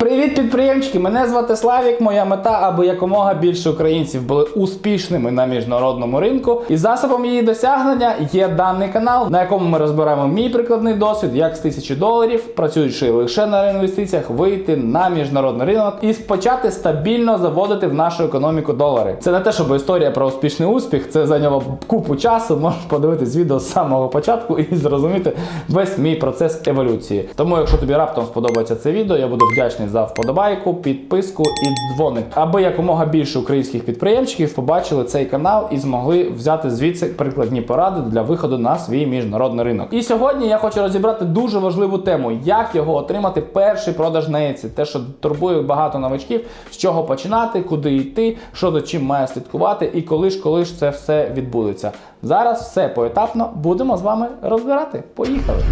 Привіт, підприємчики! Мене звати Славік. Моя мета, аби якомога більше українців були успішними на міжнародному ринку. І засобом її досягнення є даний канал, на якому ми розбираємо мій прикладний досвід, як з тисячі доларів, працюючи лише на інвестиціях, вийти на міжнародний ринок і почати стабільно заводити в нашу економіку долари. Це не те, щоб історія про успішний успіх, це зайняло купу часу. Можеш подивитись відео з самого початку і зрозуміти весь мій процес еволюції. Тому, якщо тобі раптом сподобається це відео, я буду вдячний за вподобайку, підписку і дзвоник, аби якомога більше українських підприємчиків побачили цей канал і змогли взяти звідси прикладні поради для виходу на свій міжнародний ринок. І сьогодні я хочу розібрати дуже важливу тему, як його отримати перший продаж на Etsy. Те, що турбує багато новачків, з чого починати, куди йти, що за чим має слідкувати, і коли ж коли ж це все відбудеться. Зараз все поетапно будемо з вами розбирати. Поїхали!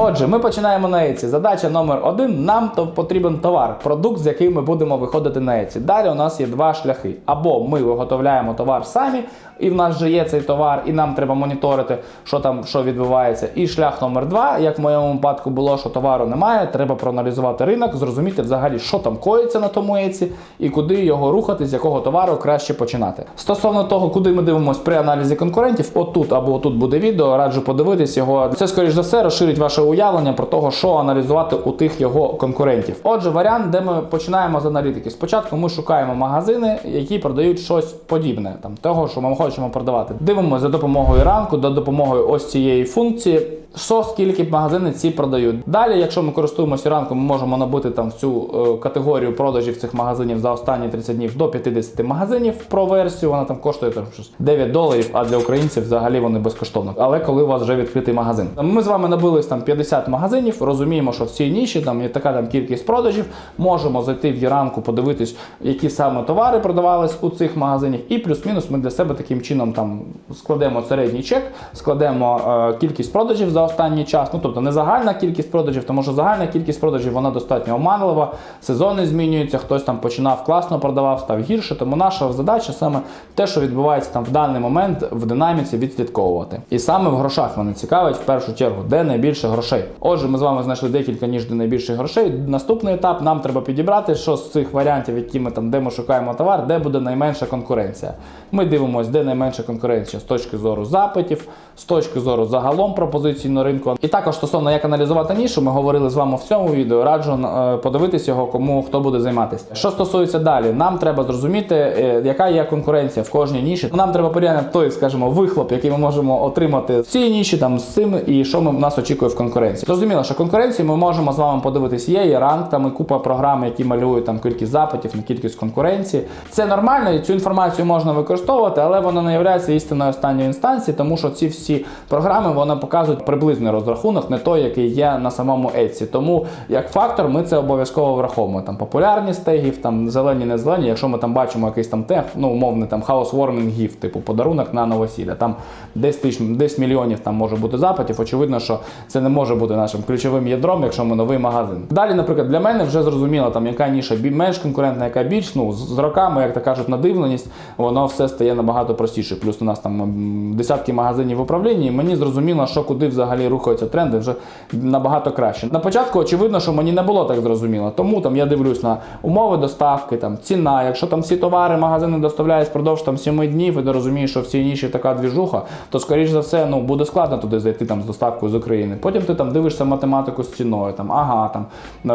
Отже, ми починаємо на Etsy. Задача номер один: нам то потрібен товар, продукт, з яким ми будемо виходити на Etsy. Далі у нас є два шляхи: або ми виготовляємо товар самі, і в нас вже є цей товар, і нам треба моніторити, що там що відбувається. І шлях номер два, як в моєму випадку було, що товару немає, треба проаналізувати ринок, зрозуміти взагалі, що там коїться на тому Etsy і куди його рухати, з якого товару краще починати. Стосовно того, куди ми дивимося при аналізі конкурентів, отут або отут буде відео, раджу подивитись його. Це скоріш за все розширить ваше уявлення про того, що аналізувати у тих його конкурентів. Отже, варіант, де ми починаємо з аналітики. Спочатку ми шукаємо магазини, які продають щось подібне, там того, що ми хочемо продавати. Дивимося за допомогою ранку, за допомогою ось цієї функції. Що скільки магазини ці продають. Далі, якщо ми користуємося ранком, ми можемо набити там в цю е, категорію продажів цих магазинів за останні 30 днів до 50 магазинів про версію. Вона там коштує там щось 9 доларів, а для українців взагалі вони безкоштовно. Але коли у вас вже відкритий магазин, ми з вами набились там 50 магазинів, розуміємо, що в цій ніші там є така там кількість продажів. Можемо зайти в Єранку, подивитись, які саме товари продавались у цих магазинів, і плюс-мінус ми для себе таким чином там складемо середній чек, складемо е, кількість продажів за останній час. Ну тобто не загальна кількість продажів, тому що загальна кількість продажів вона достатньо оманлива. Сезони змінюються, хтось там починав класно продавав, став гірше. Тому наша задача саме те, що відбувається там в даний момент в динаміці, відслідковувати. І саме в грошах мене цікавить в першу чергу, де найбільше грошей. Отже, ми з вами знайшли декілька ніж де найбільше грошей. Наступний етап нам треба підібрати, що з цих варіантів, які ми там, де ми шукаємо товар, де буде найменша конкуренція. Ми дивимося, де найменша конкуренція з точки зору запитів, з точки зору загалом пропозицій на ринку. І також стосовно як аналізувати нішу, ми говорили з вами в цьому відео. Раджу е, подивитись його, кому хто буде займатися. Що стосується далі, нам треба зрозуміти, е, яка є конкуренція в кожній ніші. Нам треба порівняти той, скажімо, вихлоп, який ми можемо отримати в цій ніші, там з цим, і що ми нас очікує в конкуренції. Зрозуміло, що конкуренцію ми можемо з вами подивитись. Є, є ранг, там і купа програм, які малюють там кількість запитів на кількість конкуренції. Це нормально, і цю інформацію можна використовувати, але вона не є істинною останньої інстанції, тому що ці всі програми вони показують приблизний розрахунок, не той, який є на самому Etsy. Тому як фактор ми це обов'язково враховуємо. Там популярність тегів, там зелені, не зелені. Якщо ми там бачимо якийсь там тег, ну умовний там housewarming gift, типу подарунок на новосілля. Там десь тисяч, десь мільйонів там може бути запитів. Очевидно, що це не може бути нашим ключовим ядром, якщо ми новий магазин. Далі, наприклад, для мене вже зрозуміло, там яка ніша менш конкурентна, яка більш ну з роками, як то кажуть, надивленість, воно все стає набагато простіше. Плюс у нас там десятки магазинів в управлінні. і Мені зрозуміло, що куди взагалі рухаються тренди вже набагато краще. На початку очевидно, що мені не було так зрозуміло. Тому там я дивлюсь на умови доставки, там ціна. Якщо там всі товари магазини доставляють впродовж там 7 днів, і ти розумієш, що в цій ніші така двіжуха, то скоріш за все ну буде складно туди зайти там з доставкою з України. Потім ти там дивишся математику з ціною, там ага, там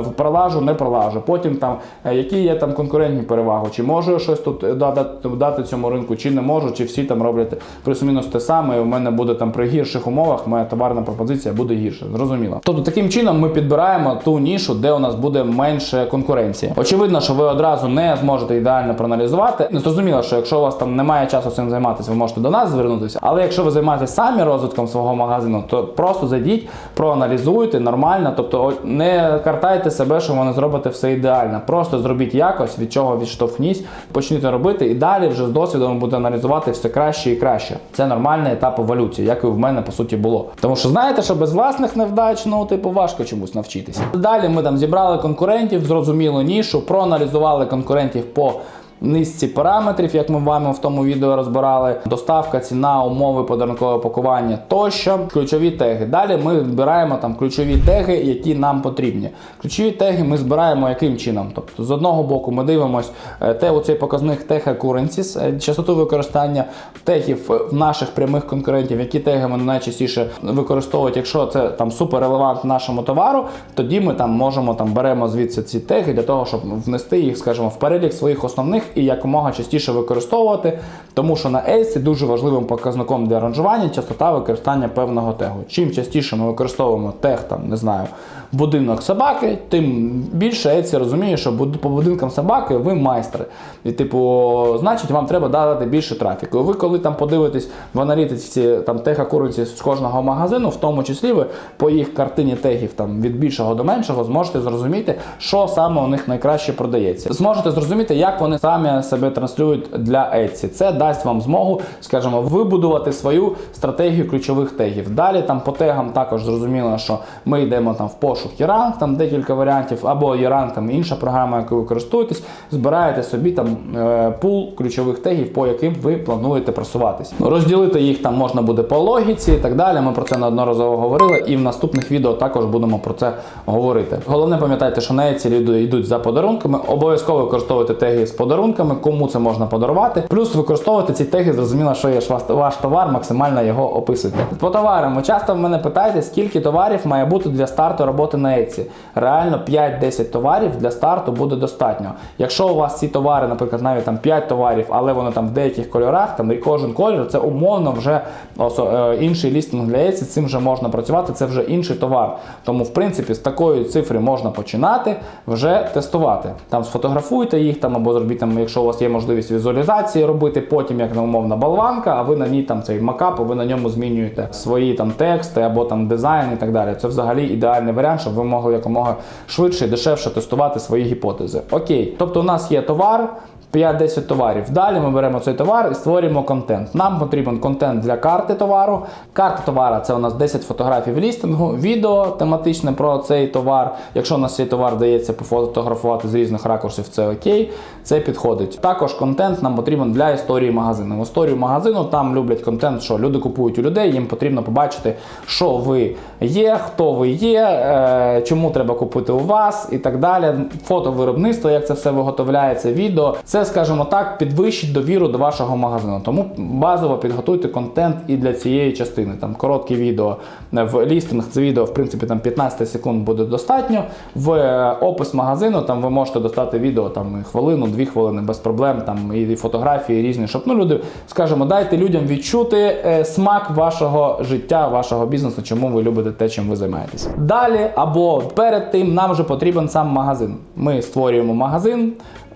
пролажу, не пролажу. Потім там е, які є там конкурентні переваги, чи можу щось тут е, дати, дати цьому ринку, чи не можу, чи всі там роблять плюс-мінус те саме. І у мене буде там при гірших умовах моя товарна пропозиція буде гірше. Зрозуміло. Тобто таким чином ми підбираємо ту нішу, де у нас буде менше конкуренції. Очевидно, що ви одразу не зможете ідеально проаналізувати. Зрозуміло, що якщо у вас там немає часу цим займатися, ви можете до нас звернутися. Але якщо ви займаєтесь самі розвитком свого магазину, то просто зайдіть, проаналізуйте нормально. Тобто не картайте себе, що ви не зробите все ідеально. Просто зробіть якось, від чого відштовхніть, почніть робити, і далі вже з досвідом буде аналізувати все краще і краще. Це нормальний етап еволюції, як і в мене по суті було. Тому що знаєте, що без власних невдач, ну типу важко чомусь навчитися. Далі ми там зібрали конкурентів, зрозуміло нішу, проаналізували конкурентів по низці параметрів, як ми вами в тому відео розбирали, доставка, ціна, умови подарункового пакування тощо, ключові теги. Далі ми збираємо там ключові теги, які нам потрібні. Ключові теги ми збираємо яким чином? Тобто, з одного боку, ми дивимося е, те, оцей показник тег occurrences, е, частоту використання тегів в наших прямих конкурентів, які теги вони найчастіше використовують, якщо це там суперрелевант нашому товару, тоді ми там можемо там беремо звідси ці теги для того, щоб внести їх, скажімо, в перелік своїх основних і якомога частіше використовувати, тому що на Ельсі дуже важливим показником для ранжування частота використання певного тегу. Чим частіше ми використовуємо тег, там не знаю, будинок собаки, тим більше Ельсі розуміє, що по будинкам собаки ви майстри. І, типу, значить, вам треба дати більше трафіку. Ви, коли там подивитесь в аналітиці там тега куренці з кожного магазину, в тому числі ви по їх картині тегів там від більшого до меншого зможете зрозуміти, що саме у них найкраще продається. Зможете зрозуміти, як вони самі себе транслюють для Etsy. Це дасть вам змогу, скажімо, вибудувати свою стратегію ключових тегів. Далі там по тегам також зрозуміло, що ми йдемо там в пошук Yerank, там декілька варіантів, або Yerank, там інша програма, якою ви користуєтесь, збираєте собі там е, пул ключових тегів, по яким ви плануєте просуватись. Розділити їх там можна буде по логіці і так далі. Ми про це неодноразово говорили, і в наступних відео також будемо про це говорити. Головне пам'ятайте, що на Etsy люди йдуть за подарунками. Обов'язково використовуйте теги з подарунками, кому це можна подарувати. Плюс використовувати ці теги, зрозуміло, що є ваш, товар, максимально його описуйте. По товарам, ви часто в мене питаєте, скільки товарів має бути для старту роботи на Etsy. Реально 5-10 товарів для старту буде достатньо. Якщо у вас ці товари, наприклад, навіть там 5 товарів, але вони там в деяких кольорах, там і кожен колір, це умовно вже е, інший лістинг для Etsy, цим вже можна працювати, це вже інший товар. Тому, в принципі, з такої цифри можна починати вже тестувати. Там сфотографуйте їх там або зробіть там, якщо у вас є можливість візуалізації робити, потім як умовна болванка, а ви на ній там цей макап, ви на ньому змінюєте свої там тексти або там дизайн і так далі. Це взагалі ідеальний варіант, щоб ви могли якомога швидше і дешевше тестувати свої гіпотези. Окей, тобто у нас є товар. 5-10 товарів. Далі ми беремо цей товар і створюємо контент. Нам потрібен контент для карти товару. Карта товара це у нас 10 фотографій в лістингу, відео тематичне про цей товар. Якщо у нас цей товар дається пофотографувати з різних ракурсів, це окей, це підходить. Також контент нам потрібен для історії магазину. В історію магазину там люблять контент, що люди купують у людей, їм потрібно побачити, що ви є, хто ви є, е, чому треба купити у вас і так далі. Фото виробництва, як це все виготовляється, відео. Це, скажімо так, підвищить довіру до вашого магазину. Тому базово підготуйте контент і для цієї частини. Там короткі відео в лістинг це відео, в принципі, там 15 секунд буде достатньо. В е, опис магазину там ви можете достати відео там хвилину, дві хвилини без проблем. Там і фотографії різні, щоб ну люди, скажімо, дайте людям відчути е, смак вашого життя, вашого бізнесу, чому ви любите те, чим ви займаєтесь. Далі або перед тим нам вже потрібен сам магазин. Ми створюємо магазин.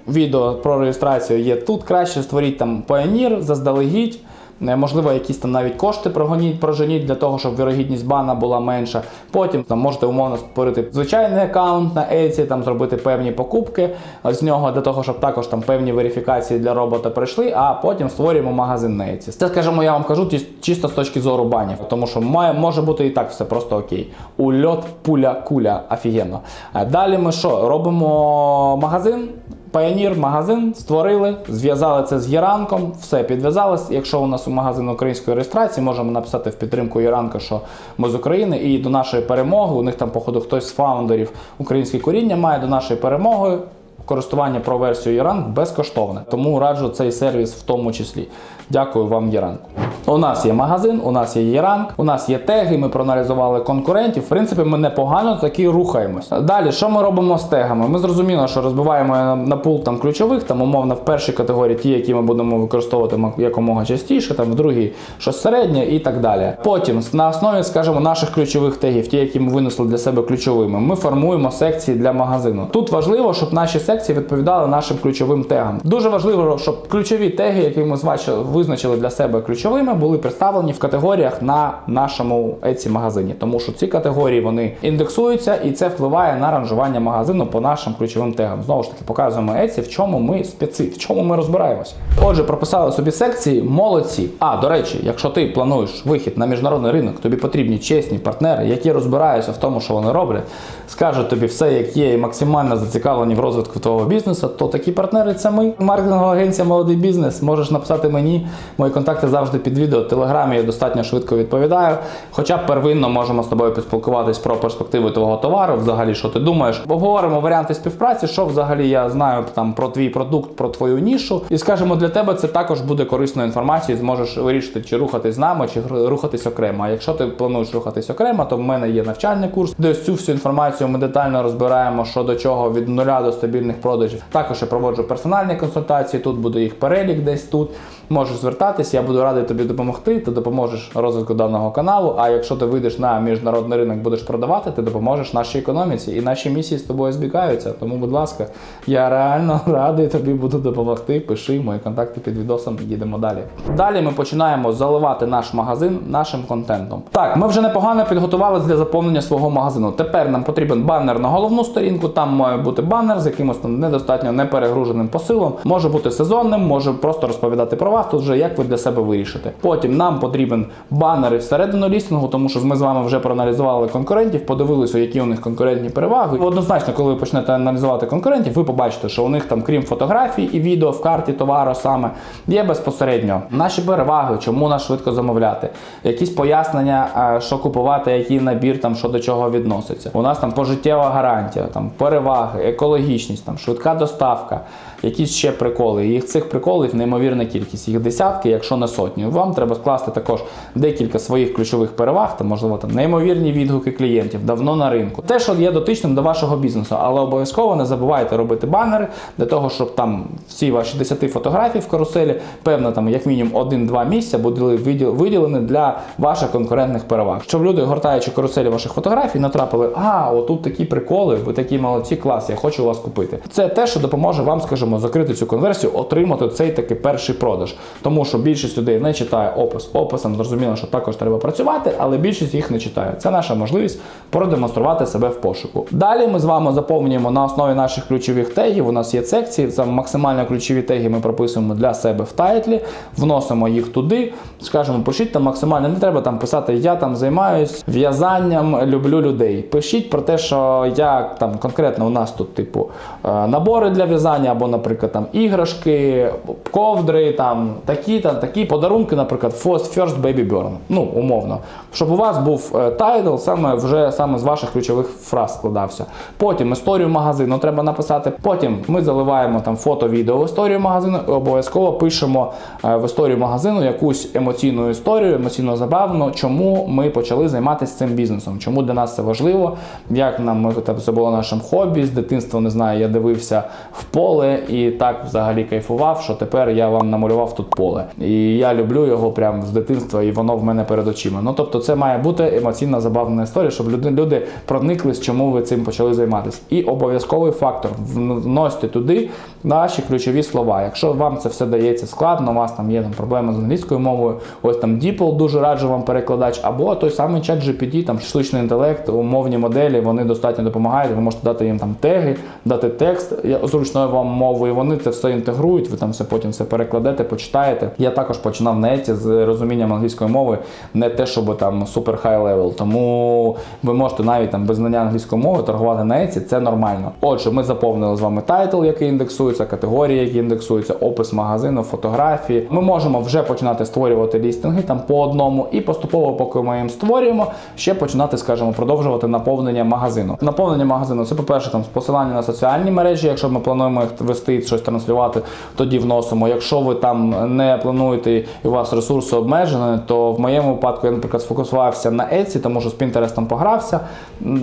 Відео про реєстрацію є тут. Краще створіть там Pioneer заздалегідь. Е, Можливо, якісь там навіть кошти прогоніть, проженіть для того, щоб вірогідність бана була менша. Потім там можете умовно створити звичайний аккаунт на Etsy, там зробити певні покупки з нього для того, щоб також там певні верифікації для робота пройшли, а потім створюємо магазин на Etsy. Це, скажімо, я вам кажу чисто з точки зору банів, тому що має, може бути і так все просто окей. Ульот, пуля, куля, офігенно. Е, Далі ми що? Робимо магазин. Pioneer магазин створили, зв'язали це з Єранком, все підв'язалось. Якщо у нас у магазин української реєстрації, можемо написати в підтримку Єранка, що ми з України, і до нашої перемоги. У них там, походу, хтось з фаундерів українське коріння має до нашої перемоги. Користування про версію Єранк безкоштовне, тому раджу цей сервіс в тому числі. Дякую вам, Єранк. У нас є магазин, у нас є Єранк, у нас є теги. Ми проаналізували конкурентів. В принципі, ми непогано таки рухаємось. Далі, що ми робимо з тегами? Ми зрозуміло, що розбиваємо на пул там ключових, там умовно в першій категорії ті, які ми будемо використовувати якомога частіше, там в другій щось середнє і так далі. Потім на основі, скажімо, наших ключових тегів, ті, які ми винесли для себе ключовими, ми формуємо секції для магазину. Тут важливо, щоб наші секції відповідали нашим ключовим тегам. Дуже важливо, щоб ключові теги, які ми визначили для себе ключовими, були представлені в категоріях на нашому Etsy магазині, тому що ці категорії вони індексуються, і це впливає на ранжування магазину по нашим ключовим тегам. Знову ж таки, показуємо Etsy, в чому ми спеці, в чому ми розбираємося. Отже, прописали собі секції, молодці. А до речі, якщо ти плануєш вихід на міжнародний ринок, тобі потрібні чесні партнери, які розбираються в тому, що вони роблять, скажуть тобі все, як є, і максимально зацікавлені в розвитку твого бізнесу, то такі партнери це ми. Маркетингова агенція Молодий бізнес. Можеш написати мені. Мої контакти завжди під відео. Телеграмі я достатньо швидко відповідаю. Хоча первинно можемо з тобою поспілкуватись про перспективи твого товару, взагалі, що ти думаєш. Обговоримо варіанти співпраці, що взагалі я знаю там про твій продукт, про твою нішу. І скажімо, для тебе це також буде корисною інформацією. Зможеш вирішити, чи рухатись з нами, чи рухатись окремо. А якщо ти плануєш рухатись окремо, то в мене є навчальний курс, де ось цю всю інформацію ми детально розбираємо, що до чого від нуля до стабільних продажів. Також я проводжу персональні консультації. Тут буде їх перелік десь тут. Можеш звертатись, я буду радий тобі допомогти. Ти допоможеш розвитку даного каналу. А якщо ти вийдеш на міжнародний ринок, будеш продавати, ти допоможеш нашій економіці. І наші місії з тобою збігаються. Тому, будь ласка, я реально радий тобі буду допомогти. Пиши мої контакти під відосом. Їдемо далі. Далі ми починаємо заливати наш магазин нашим контентом. Так, ми вже непогано підготувалися для заповнення свого магазину. Тепер нам потрібен банер на головну сторінку. Там має бути банер з якимось там недостатньо неперегруженим посилом. Може бути сезонним, може просто розповідати про вас. Тут вже як ви для себе вирішите. Потім нам потрібен банери всередину лістингу, тому що ми з вами вже проаналізували конкурентів, подивилися, які у них конкурентні переваги. Однозначно, коли ви почнете аналізувати конкурентів, ви побачите, що у них там, крім фотографій і відео в карті товару саме, є безпосередньо наші переваги, чому нас швидко замовляти, якісь пояснення, е, що купувати, який набір там що до чого відноситься. У нас там пожиттєва гарантія, там переваги, екологічність, там швидка доставка, якісь ще приколи. Їх цих приколів неймовірна кількість, їх десятки, якщо не сотні. Вам треба скласти також декілька своїх ключових переваг, там можливо там неймовірні відгуки клієнтів, давно на ринку. Те, що є дотичним до вашого бізнесу, але обов'язково не забувайте робити банери для того, щоб там всі ваші 10 фотографій в каруселі, певно, там як мінімум 1-2 місця були виділені для ваших конкурентних переваг. Щоб люди, гортаючи каруселі ваших фотографій, натрапили, а, отут такі приколи, ви такі молодці, клас, я хочу вас купити. Це те, що допоможе вам, скажімо, закрити цю конверсію, отримати цей такий перший продаж. Тому що більшість людей не читає опис. Описом зрозуміло, що також треба працювати, але більшість їх не читає. Це наша можливість продемонструвати себе в пошуку. Далі ми з вами заповнюємо на основі наших ключових тегів. У нас є секції, це максимально ключові теги ми прописуємо для себе в тайтлі, вносимо їх туди. Скажемо, пишіть там максимально, не треба там писати Я там займаюсь в'язанням, люблю людей. Пишіть про те, що я там конкретно у нас тут, типу, е, набори для в'язання, або, наприклад, там іграшки, ковдри, там такі там такі подарунки, наприклад, First First Baby Burn. Ну, умовно. Щоб у вас був е, тайтл саме вже саме з ваших ключових фраз складався. Потім історію магазину треба написати. Потім ми заливаємо там фото, відео в історію магазину і обов'язково пишемо е, в історію магазину якусь емоційну історію, емоційно забавну, чому ми почали займатися цим бізнесом, чому для нас це важливо, як нам це було нашим хобі з дитинства, не знаю, я дивився в поле і так взагалі кайфував, що тепер я вам намалював тут поле. І я люблю його прямо з дитинства, і воно в мене перед очима. Ну тобто, це має бути емоційна забавна історія, щоб люди, люди прониклись, чому ви цим почали займатися. І обов'язковий фактор вн- вносьте туди наші ключові слова. Якщо вам це все дається складно, у вас там є там проблеми з англійською мовою, ось там DeepL дуже раджу вам перекладач, або той самий чат GPT, там штучний інтелект, умовні моделі, вони достатньо допомагають. Ви можете дати їм там теги, дати текст зручною вам мовою. Вони це все інтегрують. Ви там все потім все перекладете, почитаєте. Я також починав на еті з розумінням англійської мови, не те, щоб там супер хай левел. Тому ви можете навіть там без знання англійської мови торгувати на еті, це нормально. Отже, ми заповнили з вами тайтл, який індексується, категорії, які індексуються, опис магазину, фотографії. Ми можемо вже починати створювати лістинги там по одному, і поступово, поки ми їм створюємо, ще починати, скажімо, продовжувати наповнення магазину. Наповнення магазину це, по-перше, там посилання на соціальні мережі. Якщо ми плануємо їх вести, щось транслювати, тоді вносимо. Якщо ви там не плануєте і у вас ресурси обмежені, то в моєму випадку я, наприклад, сфокусувався на Etsy, тому що з Pinterest погрався.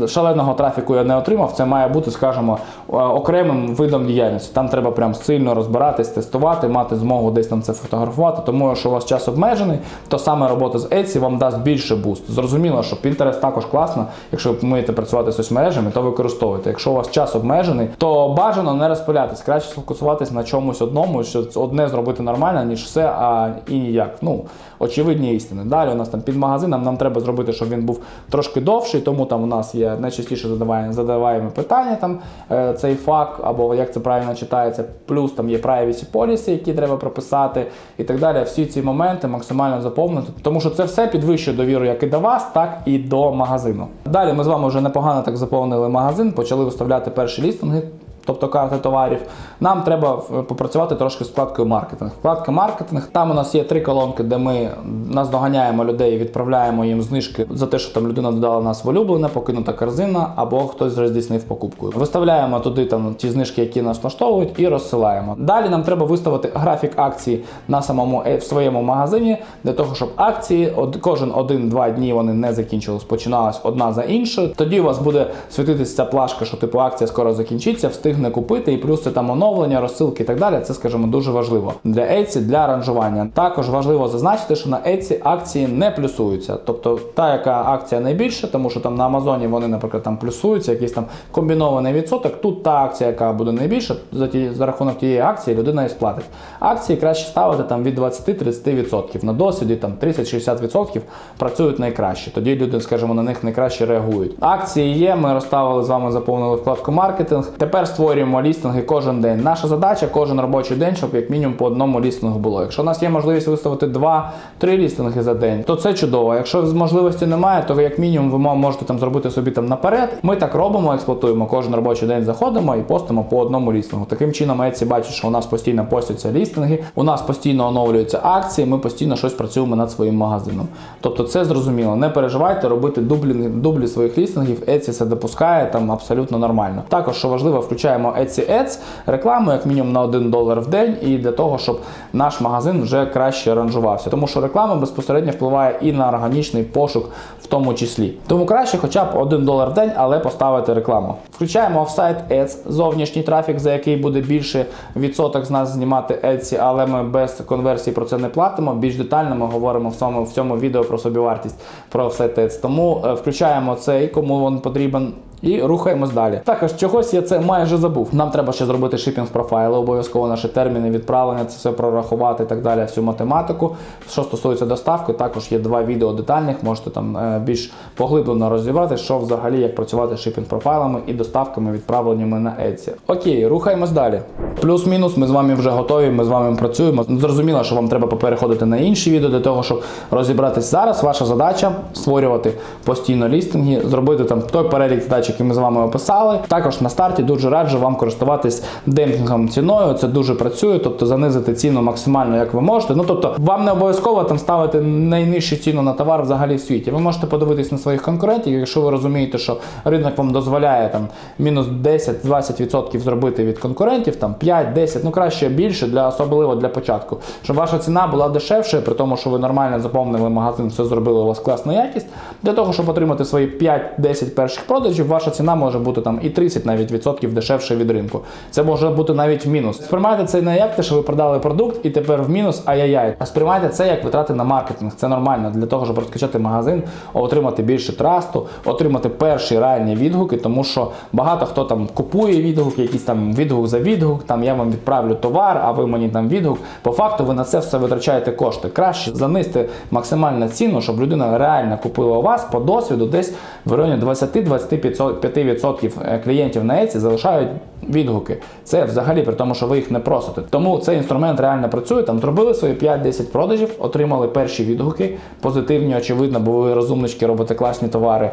Шаленого трафіку я не отримав. Це має бути, скажімо, е, окремим видом діяльності. Там треба прям сильно розбиратись, тестувати, мати змогу десь там це фотографувати. Тому якщо у вас час обмежений, то саме робота з Etsy вам дасть більше буст. Зрозуміло, що Pinterest також класно. Якщо ви вмієте працювати з соцмережами, то використовуйте. Якщо у вас час обмежений, то бажано не розпилятись. Краще сфокусуватись на чомусь одному, що одне зробити нормально, ніж все, а і ніяк. Ну, очевидні істини. Далі у нас там під магазином нам треба зробити, щоб він був трошки довший, тому там у нас є найчастіше задаваємо, задаваємо питання там е, цей факт, або як це правильно читається, плюс там є privacy policy, які треба прописати, і так далі. Всі ці моменти максимально заповнити, тому що це все підвищує довіру як і до вас, так і до магазину. Далі ми з вами вже непогано так заповнили магазин, почали виставляти перші лістинги. Тобто карти товарів, нам треба е, попрацювати трошки з вкладкою маркетинг. Вкладка маркетинг, там у нас є три колонки, де ми наздоганяємо людей, відправляємо їм знижки за те, що там людина додала нас в улюблене, покинута корзина, або хтось вже здійснив покупку. Виставляємо туди там ті знижки, які нас влаштовують, і розсилаємо. Далі нам треба виставити графік акцій на самому е, в своєму магазині, для того, щоб акції од, кожен один-два дні вони не закінчились, починалась одна за іншою. Тоді у вас буде світитися ця плашка, що типу акція скоро закінчиться, встигне купити, і плюс це там оновлення, розсилки і так далі. Це, скажімо, дуже важливо для Etsy, для ранжування. Також важливо зазначити, що на Etsy акції не плюсуються. Тобто та, яка акція найбільша, тому що там на Амазоні вони, наприклад, там плюсуються, якийсь там комбінований відсоток. Тут та акція, яка буде найбільша, за ті за рахунок тієї акції людина і сплатить. Акції краще ставити там від 20-30%. На досвіді там 30-60% працюють найкраще. Тоді люди, скажімо, на них найкраще реагують. Акції є. Ми розставили з вами, заповнили вкладку маркетинг. Тепер створюємо лістинги кожен день. Наша задача кожен робочий день, щоб як мінімум по одному лістингу було. Якщо у нас є можливість виставити 2-3 лістинги за день, то це чудово. Якщо можливості немає, то ви як мінімум ви можете там зробити собі там наперед. Ми так робимо, експлуатуємо кожен робочий день. Заходимо і постимо по одному лістингу. Таким чином, Etsy бачить, що у нас постійно постяться лістинги, у нас постійно оновлюються акції. Ми постійно щось працюємо над своїм магазином. Тобто, це зрозуміло. Не переживайте робити дублі дублі своїх лістингів. Etsy це допускає там абсолютно нормально. Також що важливо, включаємо Etsy Ads, рекламу як мінімум на 1 долар в день, і для того, щоб наш магазин вже краще ранжувався. Тому що реклама безпосередньо впливає і на органічний пошук, в тому числі. Тому краще, хоча б 1 долар в день, але поставити рекламу. Включаємо офсайт Ads, зовнішній трафік, за який буде більше відсоток з нас знімати Etsy, але ми без конверсії про це не платимо. Більш детально ми говоримо в цьому в цьому відео про собівартість про офсайт Ads. Тому е, включаємо цей, кому він потрібен. І рухаємось далі. Також чогось я це майже забув. Нам треба ще зробити шипінг профайли, обов'язково наші терміни відправлення, це все прорахувати і так далі, всю математику. Що стосується доставки, також є два відео детальних, можете там е, більш поглиблено розібрати, що взагалі як працювати з шипінг профайлами і доставками, відправленнями на Etsy. Окей, рухаємось далі. Плюс-мінус, ми з вами вже готові, ми з вами працюємо. Зрозуміло, що вам треба попереходити на інші відео для того, щоб розібратись зараз. Ваша задача створювати постійно лістинги, зробити там той перелік задач, які ми з вами описали. Також на старті дуже раджу вам користуватись демпінгом ціною. Це дуже працює, тобто занизити ціну максимально, як ви можете. Ну тобто, вам не обов'язково там ставити найнижчу ціну на товар взагалі в світі. Ви можете подивитись на своїх конкурентів, якщо ви розумієте, що ринок вам дозволяє там мінус 10-20% зробити від конкурентів, там 5-10, ну краще більше для особливо для початку, щоб ваша ціна була дешевше, при тому, що ви нормально заповнили магазин, все зробили у вас класна якість. Для того, щоб отримати свої 5-10 перших продажів, ваша ціна може бути там і 30 навіть відсотків дешевше від ринку. Це може бути навіть в мінус. Сприймайте це не як те, що ви продали продукт і тепер в мінус, ай-яй-яй. А сприймайте це як витрати на маркетинг. Це нормально для того, щоб розкачати магазин, отримати більше трасту, отримати перші реальні відгуки, тому що багато хто там купує відгук, якийсь там відгук за відгук. Там я вам відправлю товар, а ви мені там відгук. По факту ви на це все витрачаєте кошти. Краще занизьте максимальну ціну, щоб людина реально купила у вас по досвіду десь в районі 20-25% е, клієнтів на Etsy залишають відгуки. Це взагалі при тому, що ви їх не просите. Тому цей інструмент реально працює. Там зробили свої 5-10 продажів, отримали перші відгуки, позитивні, очевидно, бо ви розумнички робите класні товари.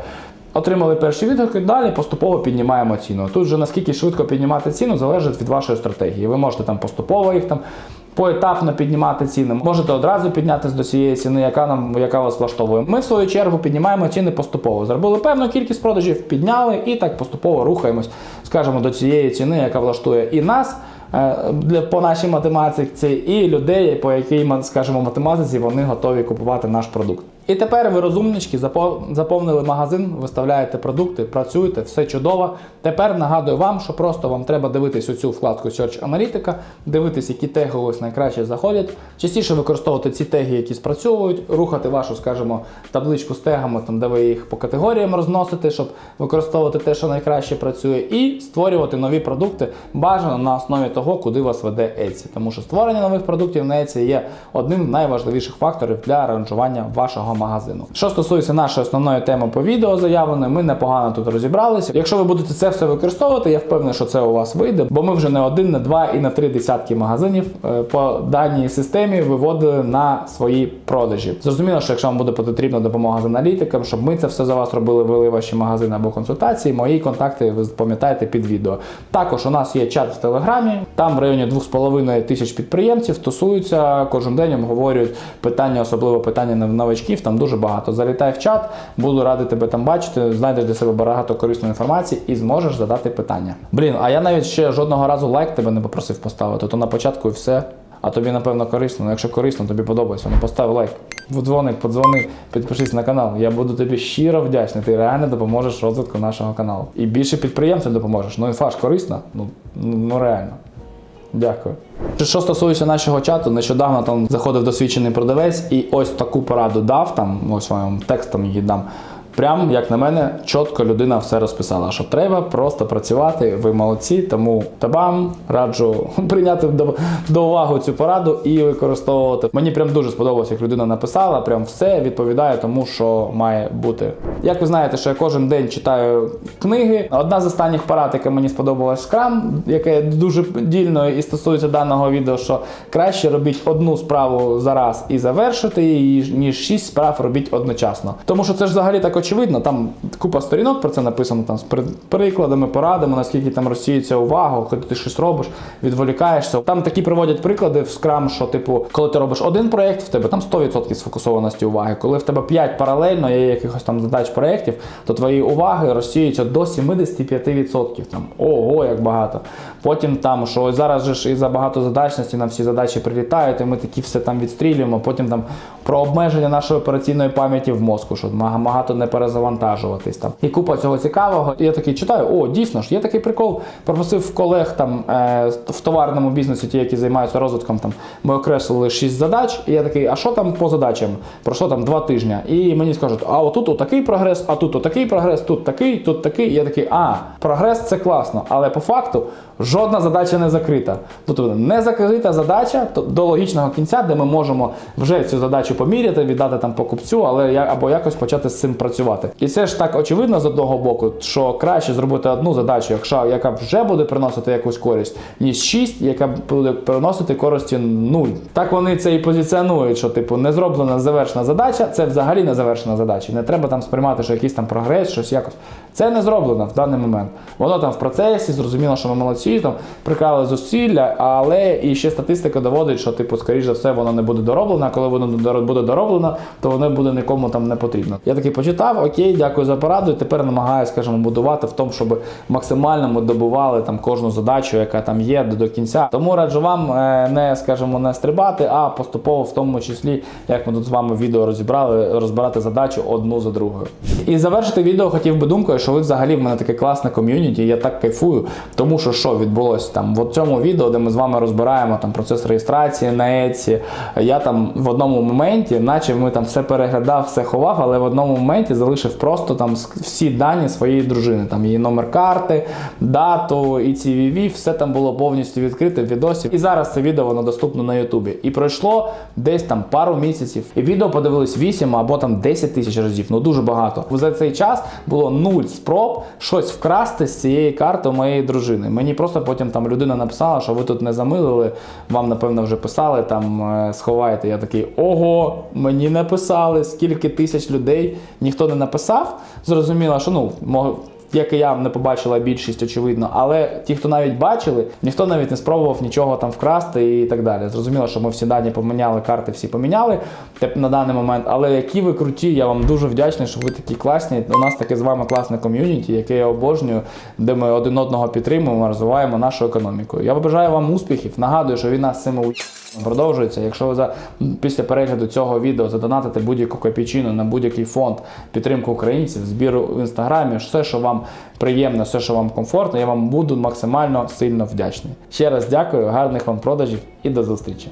Отримали перші відгуки, далі поступово піднімаємо ціну. Тут же наскільки швидко піднімати ціну, залежить від вашої стратегії. Ви можете там поступово їх там поетапно піднімати ціни. Можете одразу піднятися до цієї ціни, яка нам яка вас влаштовує. Ми в свою чергу піднімаємо ціни поступово. Зробили певну кількість продажів, підняли і так поступово рухаємось, скажімо, до цієї ціни, яка влаштує і нас. е, Для по нашій математиці і людей, по якій ми скажімо, математиці вони готові купувати наш продукт. І тепер ви розумнички заповнили магазин, виставляєте продукти, працюєте, все чудово. Тепер нагадую вам, що просто вам треба дивитись у цю вкладку Search Analytica, дивитись, які теги у вас найкраще заходять. Частіше використовувати ці теги, які спрацьовують, рухати вашу, скажімо, табличку з тегами, там, де ви їх по категоріям розносите, щоб використовувати те, що найкраще працює, і створювати нові продукти бажано на основі того, куди вас веде Etsy. Тому що створення нових продуктів на Etsy є одним з найважливіших факторів для ранжування вашого магазину. Що стосується нашої основної теми по відео заявленої, ми непогано тут розібралися. Якщо ви будете це все використовувати, я впевнений, що це у вас вийде, бо ми вже не один, не два і не три десятки магазинів е, по даній системі виводили на свої продажі. Зрозуміло, що якщо вам буде потрібна допомога з аналітиком, щоб ми це все за вас робили, вели ваші магазини або консультації, мої контакти ви пам'ятаєте під відео. Також у нас є чат в Телеграмі, там в районі 2,5 тисяч підприємців тусуються кожен день, обговорюють питання, особливо питання нов- Там дуже багато. Залітай в чат, буду радий тебе там бачити. Знайдеш для себе багато корисної інформації і зможеш задати питання. Блін, а я навіть ще жодного разу лайк тебе не попросив поставити, то на початку і все. А тобі, напевно, корисно. Ну, якщо корисно, тобі подобається, ну постав лайк. Дзвоник, подзвони, підпишись на канал. Я буду тобі щиро вдячний. Ти реально допоможеш розвитку нашого каналу. І більше підприємцям допоможеш. Ну, інфа ж корисна. Ну, ну реально. Дякую. Що стосується нашого чату, нещодавно там заходив досвідчений продавець і ось таку пораду дав, там, ось вам текстом її дам. Прям, як на мене, чітко людина все розписала, що треба просто працювати, ви молодці, тому табам раджу прийняти до, до уваги цю пораду і використовувати. Мені прям дуже сподобалось, як людина написала, прям все відповідає тому, що має бути. Як ви знаєте, що я кожен день читаю книги. Одна з останніх порад, яка мені сподобалась Scrum, яке дуже дільно і стосується даного відео, що краще робіть одну справу за раз і завершити її, ніж шість справ робіть одночасно. Тому що це ж взагалі так очевидно. Там купа сторінок про це написано там з прикладами, порадами, наскільки там розсіюється увага, коли ти щось робиш, відволікаєшся. Там такі приводять приклади в Scrum, що типу, коли ти робиш один проєкт, в тебе там 100% сфокусованості уваги. Коли в тебе 5 паралельно є якихось там задач проєктів, то твої уваги розсіюються до 75%. Там ого, як багато. Потім там, що зараз же ж і за багатозадачності на всі задачі прилітають, і ми такі все там відстрілюємо. Потім там про обмеження нашої операційної пам'яті в мозку, що багато не перезавантажуватись там. І купа цього цікавого. І я такий читаю: о, дійсно ж, є такий прикол. Попросив колег там е, в товарному бізнесі, ті, які займаються розвитком, там ми окреслили 6 задач. І я такий, а що там по задачам? Пройшло там 2 тижні. І мені скажуть, а отут отакий прогрес, а тут отакий прогрес, тут такий, тут такий. І я такий, а, прогрес це класно, але по факту. Жодна задача не закрита. Тобто не закрита задача до логічного кінця, де ми можемо вже цю задачу поміряти, віддати там покупцю, але або якось почати з цим працювати. І це ж так очевидно з одного боку, що краще зробити одну задачу, якщо яка вже буде приносити якусь користь, ніж шість, яка буде приносити користі нуль. Так вони це і позиціонують, що типу не зроблена завершена задача, це взагалі не завершена задача. Не треба там сприймати, що якийсь там прогрес, щось якось. Це не зроблено в даний момент. Воно там в процесі, зрозуміло, що ми молодці, там приклали зусилля, але і ще статистика доводить, що типу, скоріш за все, воно не буде дороблено. А коли воно буде дороблено, то воно буде нікому там не потрібно. Я такий почитав, окей, дякую за пораду. І тепер намагаюся, скажімо, будувати в тому, щоб максимально ми добували там кожну задачу, яка там є до, до кінця. Тому раджу вам е, не, скажімо, не стрибати, а поступово в тому числі, як ми тут з вами відео розібрали, розбирати задачу одну за другою. І завершити відео хотів би думкою, що ви взагалі в мене таке класне ком'юніті, я так кайфую, тому що що відбулося там в цьому відео, де ми з вами розбираємо там процес реєстрації на Etsy, я там в одному моменті, наче ми там все переглядав, все ховав, але в одному моменті залишив просто там всі дані своєї дружини, там її номер карти, дату і CVV, все там було повністю відкрите в відосі. І зараз це відео воно доступно на Ютубі. І пройшло десь там пару місяців. І відео подивились 8 або там 10 тисяч разів. Ну дуже багато. За цей час було нуль спроб щось вкрасти з цієї карти у моєї дружини. Мені просто потім там людина написала, що ви тут не замилили, вам напевно вже писали там е, сховайте. Я такий ого, мені не писали, скільки тисяч людей ніхто не написав. Зрозуміло, що ну як і я не побачила більшість, очевидно, але ті, хто навіть бачили, ніхто навіть не спробував нічого там вкрасти і так далі. Зрозуміло, що ми всі дані поміняли, карти всі поміняли теп- на даний момент. Але які ви круті, я вам дуже вдячний, що ви такі класні. У нас таке з вами класне ком'юніті, яке я обожнюю, де ми один одного підтримуємо, розвиваємо нашу економіку. Я бажаю вам успіхів. Нагадую, що війна з цими продовжується. Якщо ви за після перегляду цього відео задонатите будь-яку копійчину на будь-який фонд підтримку українців, збіру в інстаграмі, все, що вам приємно, все, що вам комфортно, я вам буду максимально сильно вдячний. Ще раз дякую, гарних вам продажів і до зустрічі.